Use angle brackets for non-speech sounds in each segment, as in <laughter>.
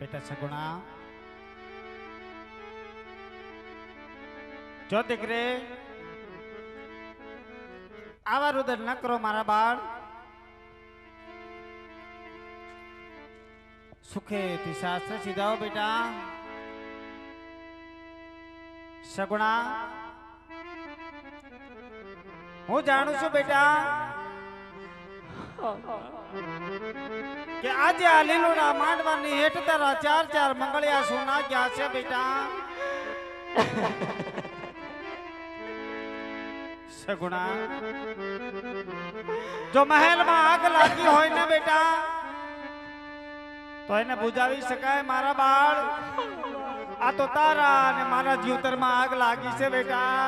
બેટા સગુણા. જો દીકરે, આવા રુદન ન કરો મારા બાળ. સુખેથી શાસ્ત્ર સીધાઓ બેટા. સગુણા, હું જાણું છું બેટા કે આજે આ લીલોડા માંડવાની હેઠ તારા ચાર ચાર મંગળિયા સોના ગયા છે બેટા. સગુણા. જો મહેલમાં આગ લાગી હોય ને બેટા, તો એને બુજાવી શકાય મારા બાળ. આ તો તારા અને મારા જીવતરમાં આગ લાગી છે બેટા.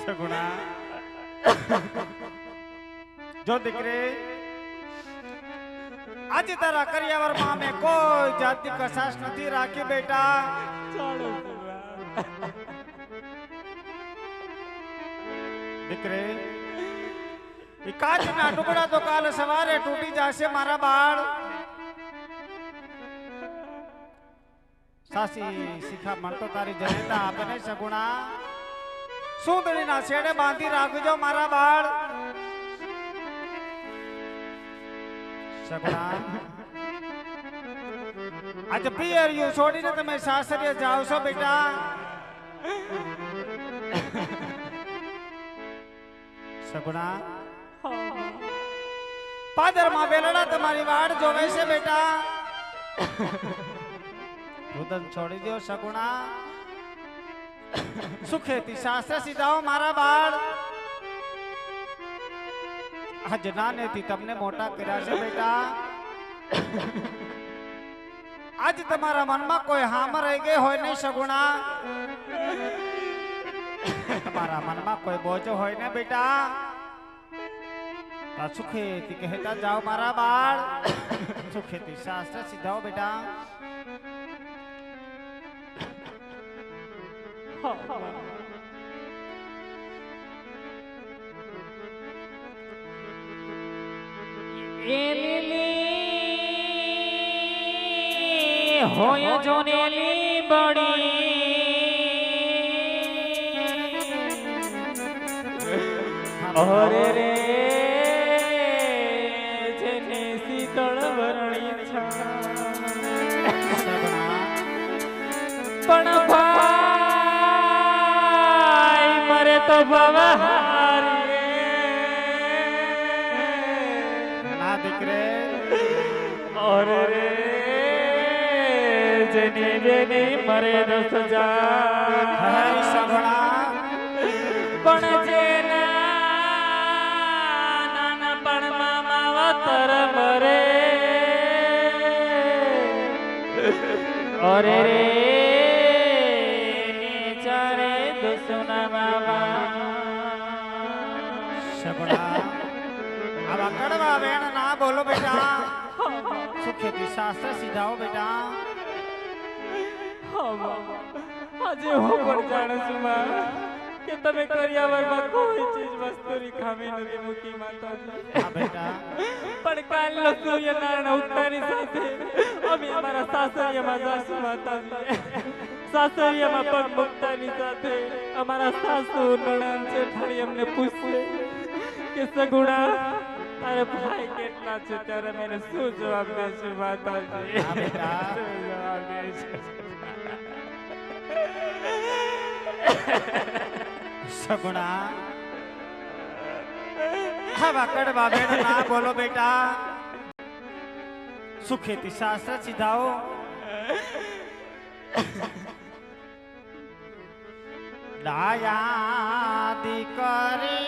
સગુણા. જો દીકરી આજે તારા કરિયાવરમાં અમે કોઈ જાતિ કસાશ નથી રાખી બેટા. દીકરી કાચના ટુકડા તો કાલ સવારે તૂટી જશે મારા બાળ. સાસી શિખા તો તારી જનેતા આપને સગુણા સુંદરીના છેડે બાંધી રાખજો મારા બાળ? સગુણા આજે પિયરિયું છોડીને તમે સાસરીએ જાઓ છો બેટા. સગુણા પાદરમાં બેલડા તમારી વાડ જોવે છે બેટા. રુદન છોડી દો સગુણા સુખેતી શાસ્ત્ર સીધાઓ મારા બાળ. આજ નાનેથી તમને મોટા કર્યા છે બેટા. આજ તમારા મનમાં કોઈ હામ રહી ગઈ હોય નહીં સગુણા તમારા મનમાં કોઈ બોજો હોય ને બેટા. સુખેતી કહેતા જાઓ મારા બાળ. સુખેતી શાસ્ત્ર સીધાઓ બેટા. એ લીલી હોય જોનેલી બડી અરે રે. ભવહારી ના દીકરે. ઓર રે જેની જેની મરે રસ જા પણ જેના નાના પણ મામા વતર મરે અરે બેટા સુખેથી શાસ્ત્ર સીધાઓ બેટા આજે હું પણ જાણું છું માં કે તમે કરિયાવરમાં કોઈ ચીજ વસ્તુની ખામી નથી મૂકી માતા બેટા પણ કાલનો સૂર્યનારાયણ ઉગતાની સાથે અમે અમારા સાસરિયામાં જાશું માતાજી સાસરિયામાં પગ મૂકતાની સાથે અમારા સાસુ નણંદ છે અમને પૂછશે કે સગુણા તારે ભાઈ કેટલા છે? ત્યારે મેં શું જવાબ દેશું? માતાજી <laughs> હા. શું જવાબ દેશું સગુણા. આવા કડવા વેણ ના બોલો બેટા. સુખેતી શાસ્ત્ર સીધાઓ. <laughs> ડાયા દીકરી.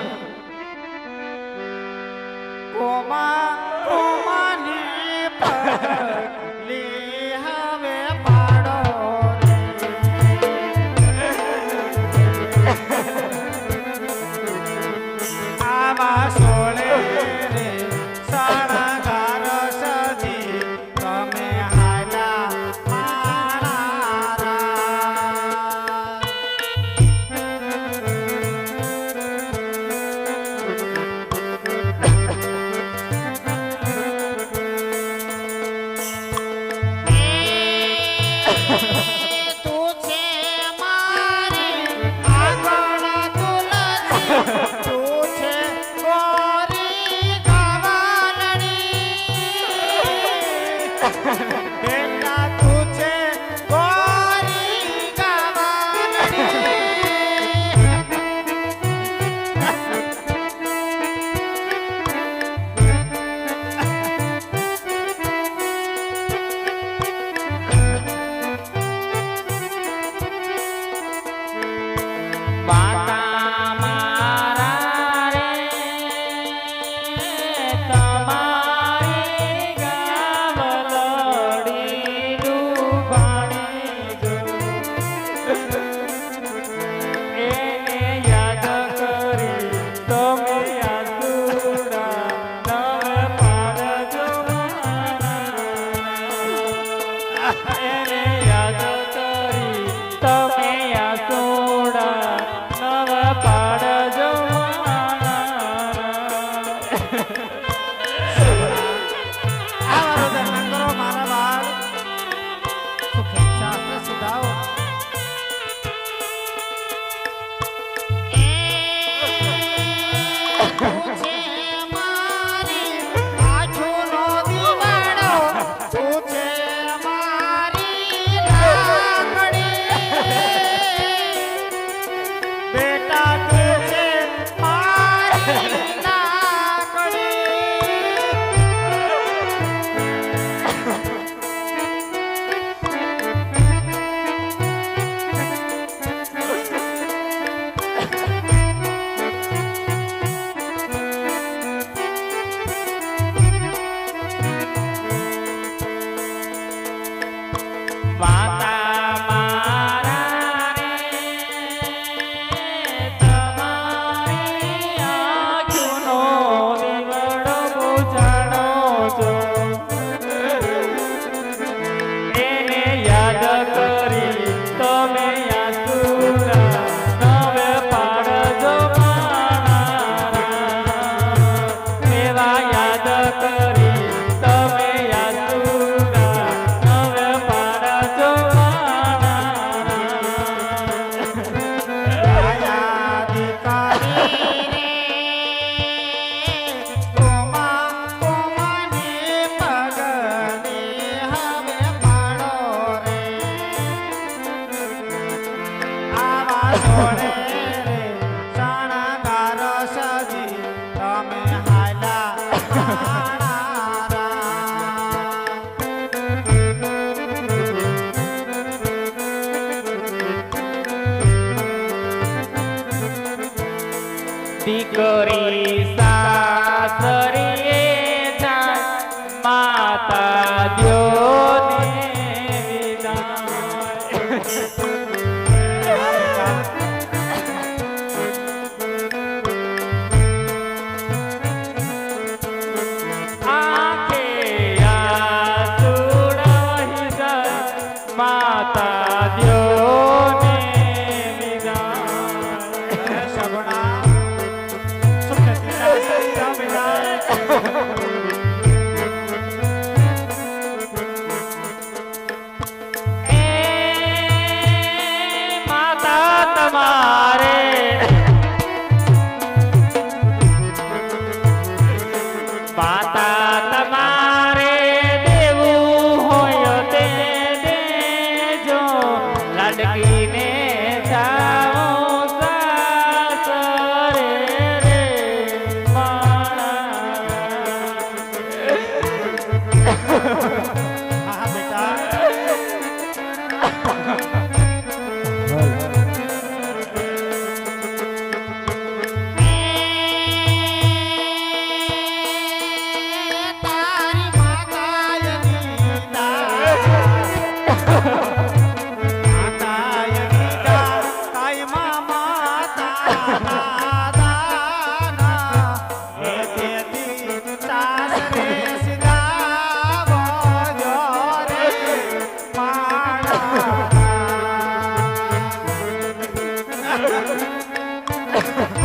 Ha ha ha!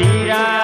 ધીરા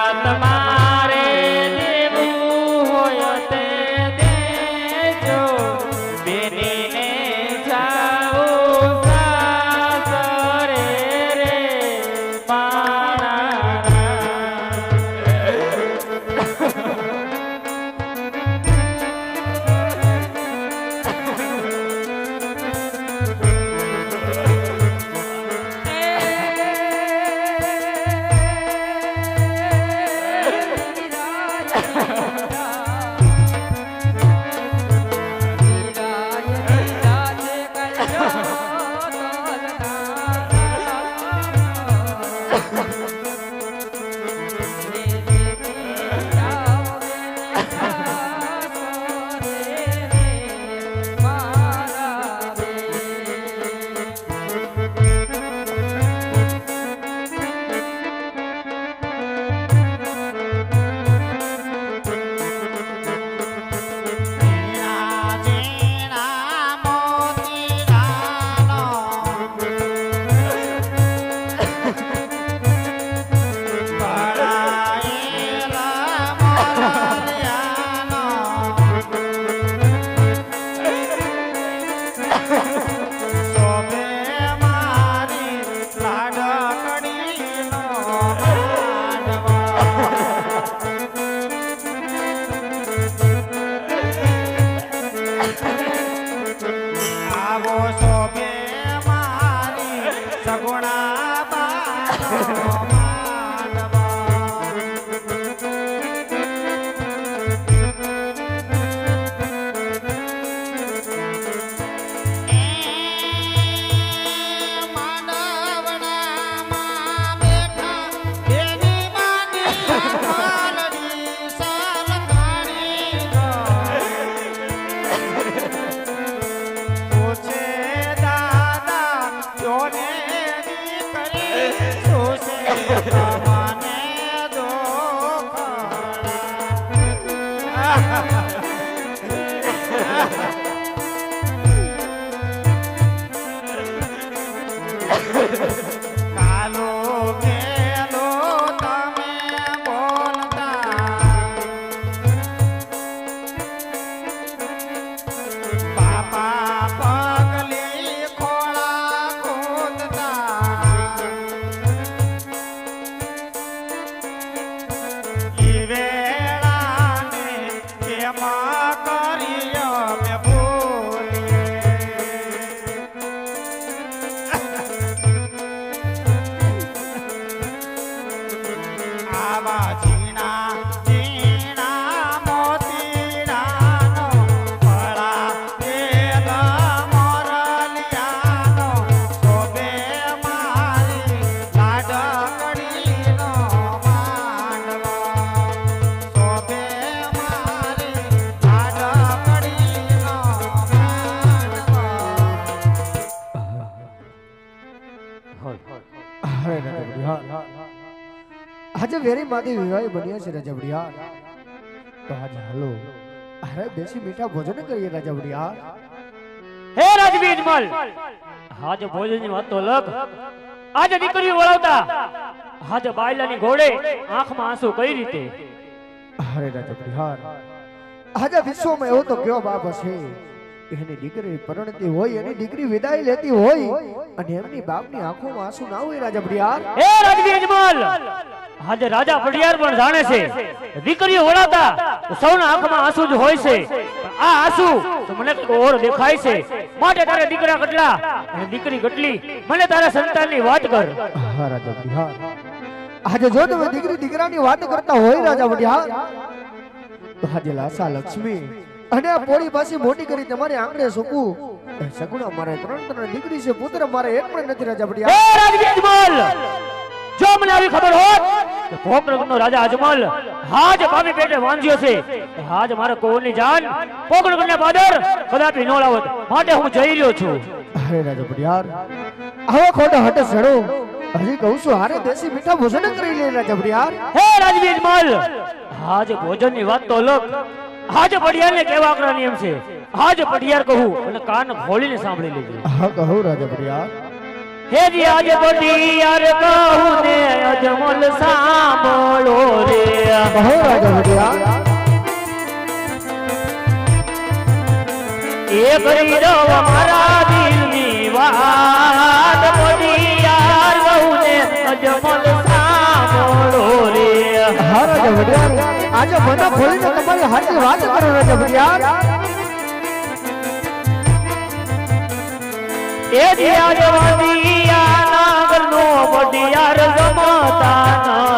Ha ha ha! Yeah. <laughs> આજે વિવાહી બન્યા છે રજબડિયા તો આજે હાલો અરે બેસી મીઠા ભોજન કરીએ રજબડિયા હે રાજવીર મલ! આજ ભોજનની વાત તો અલગ. આજે દીકરી વળાવતા. આજે બાયલાની ઘોડે આંખમાં આંસુ કઈ રીતે? અરે રજબડિયા આજે વિશ્વમાં એવો તો કયો બાપ હશે? એની દીકરી પરણતી હોય એની દીકરી વિદાય લેતી હોય અને એમની બાપની આંખોમાં આંસુ ના હોય રાજબડિયા એ રાજવી અજમલ આજે રાજા પડિયાર પણ જાણે છે દીકરીઓ વળાતા સૌના આંખમાં આંસુ જ હોય છે. આ આંસુ મને ઓર દેખાય છે. માટે તારે દીકરા કેટલા અને દીકરી કેટલી મને તારા સંતાનની વાત કર. હા રાજા બિહાર આજે જો તમે દીકરી દીકરાની વાત કરતા હોય રાજા બિહાર તો આજે લાસા લક્ષ્મી અને પોળી પાછી મોટી કરી તમારે આંગણે સૂકું. સગુણા મારે ત્રણ ત્રણ દીકરી છે પુત્ર મારે એક પણ નથી રાજા પડ્યા રાજવીર જો મને આવી ખબર હોત કે પોકરણનો રાજા અજમલ હાજ પામી પેટે વાંજ્યો છે હાજ મારે કોની જાન પોકરણના પાદર કદાપી નો લાવત. માટે હું જઈ રહ્યો છું. અરે રાજા બિહાર આવો ખોટો હટે સડો. હજી કહું છું હારે દેશી મીઠા ભોજન કરી લે રાજા બિહાર હે રાજવીર અજમલ! હાજ ભોજનની વાત તો અલગ. હાજ પડિયારને કેવા આકરા નિયમ છે? હાજ પડિયાર કહું અને કાન ખોલીને સાંભળી લેજો. હા કહું રાજા બિહાર હે જી આજ પડિયાર કહું ને અજમલ સાંભળો રે. કહો રાજા બિહાર એ કરી દો મારા દિલની વાત. હા રાજા બિહાર આજે મને ખોલીને તમારી હાથની વાત કરો રાજા બિહાર એ દિયા જવાદિયા નાગરનો પડિયાર ગમતા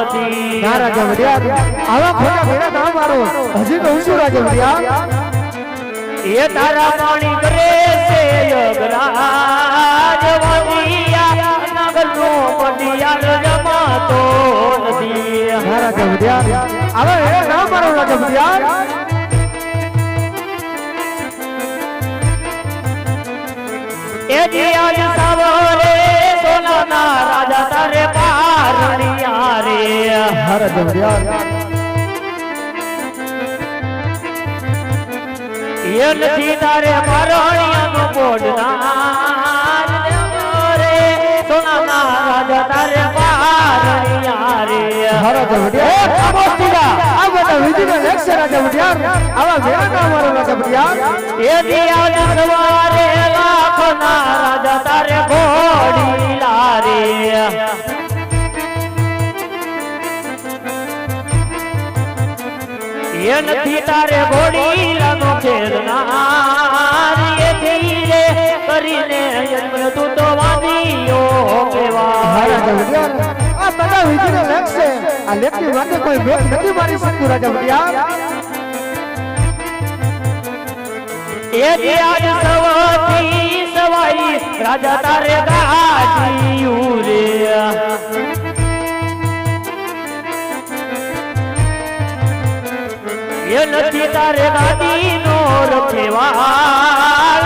નથી ના રાજા વડિયા આવા ખોટા ભેડા ના મારો. હજી કહું છું રાજા વડિયા એ તારા પાણી કરે છે નાગરનો ના ના મારો રાજા વડિયા એ દિયા સવારે સોનાના રાજા તારે પારણિયા રે. એ નથી તારે સોનાના રાજા તારે પારણિયા એ નથી તારે ઘોડી લાનો ખેરનાર એ ધીરે કરીને તું તો વાદીઓ કેવા આ બધા લેખ છે. આ લેખની વાતે કોઈ ભેદ નથી મારી શકતું, રાજા ભટિયા. એ દિયાજ સવાથી સવાઈ રાજા તારે ગાજીયું રે. એ નથી તારે ગાદી નો રખેવાળ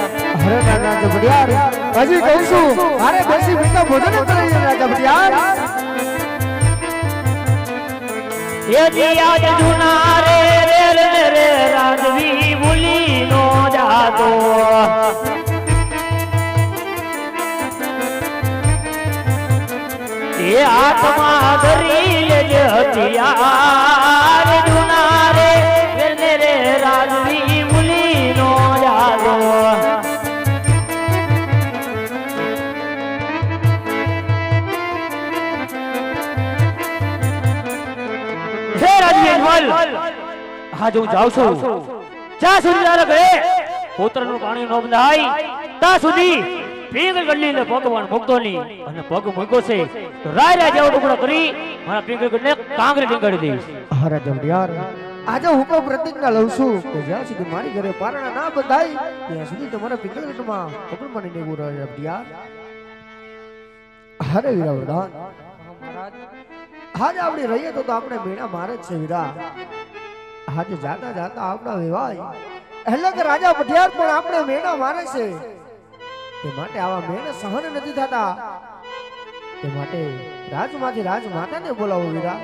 રાજા હજી કહું છું અરે બેસી બેટા ભોજન રાજવી ભૂલી જાતો. એ આત્મા ધરી લેજે હા જો હું છું. જ્યાં સુધી તારે ઘરે પોતરનું પાણી નો બંધાય, ત્યાં સુધી પીંગળ ગલ્લીને ભગવાન ભક્તો ની અને પગ મૂક્યો છે. તો રાય રાય જેવો ટુકડો કરી, મારા પીંગળ ગલ્લીને કાંગરે ટીંગાડી દઈશ. અરે જમડિયાર આજે હું પણ પ્રતિજ્ઞા લઉં છું કે જ્યાં સુધી મારી ઘરે પારણા ના બંધાય, ત્યાં સુધી તમારા પિંગલગઢમાં ખબર મને નહીં રાજા જબડિયાર અરે વીરા વરદાન આજે આપણે રહીએ તો આપણે મેણા મારે જ છે, વીરા. આજે જાતા જાતા આપણા વિવાહ એટલે કે રાજા પઢિયાર પણ આપણે મેણા મારે છે. તે માટે આવા મેણ સહન નથી થતા. તે માટે રાજમાંથી રાજમાતાને બોલાવો વીરા.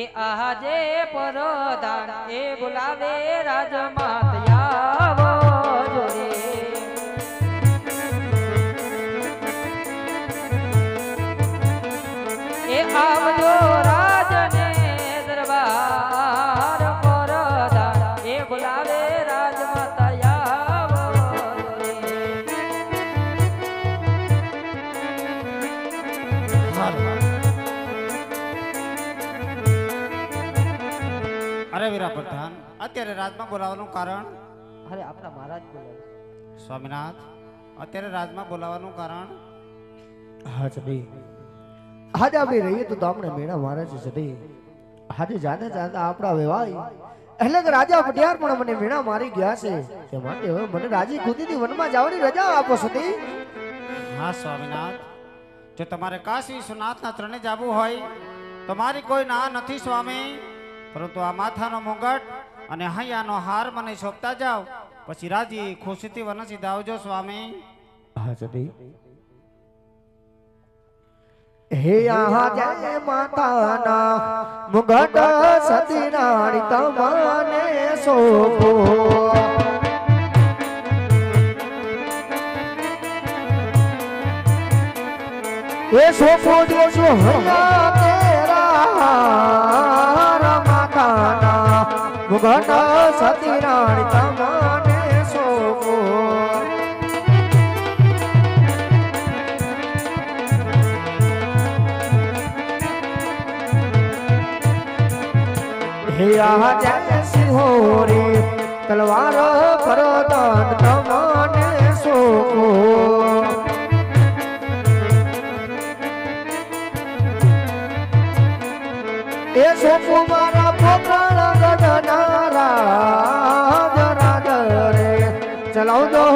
એ આજે પરદાન એ બોલાવે રાજમાત આવો એ આવજો અત્યારે રાજમાં બોલાવવાનું કારણ? અરે આપણા મહારાજ બોલાવે સ્વામિનાથ અત્યારે રાજમાં બોલાવવાનું કારણ? હા સદી આજે આપણે રહીએ તો આપણે મેળા મારે છે સદી આજે જાતે જાતે આપણા વેવાય એટલે કે રાજા પટિયાર પણ મને વીણા મારી ગયા છે. તે માટે હવે મને રાજી ખુદીથી વનમાં જવાની રજા આપો સુધી હા સ્વામિનાથ. જો તમારે કાશી વિશ્વનાથના ત્રણે જવું હોય તમારી કોઈ ના નથી સ્વામી. પરંતુ આ માથાનો મુગટ અને હૈયાનો હાર મને સોંપતા જાઓ. પછી રાજી ખુશીથી વન સીધા આવજો સ્વામી. હાજરી. હે આહા જય માતાના મુગટ સતી રાણી તમને સોપો. એ સોપો દેશો હૈયા તેરા. મુગટ સતી રાણી તમને સોપો હે આહા જય સિંહો રે તલવાર પરદાન તમને સોપો એ સોપો મારા પોકળ ગગનારા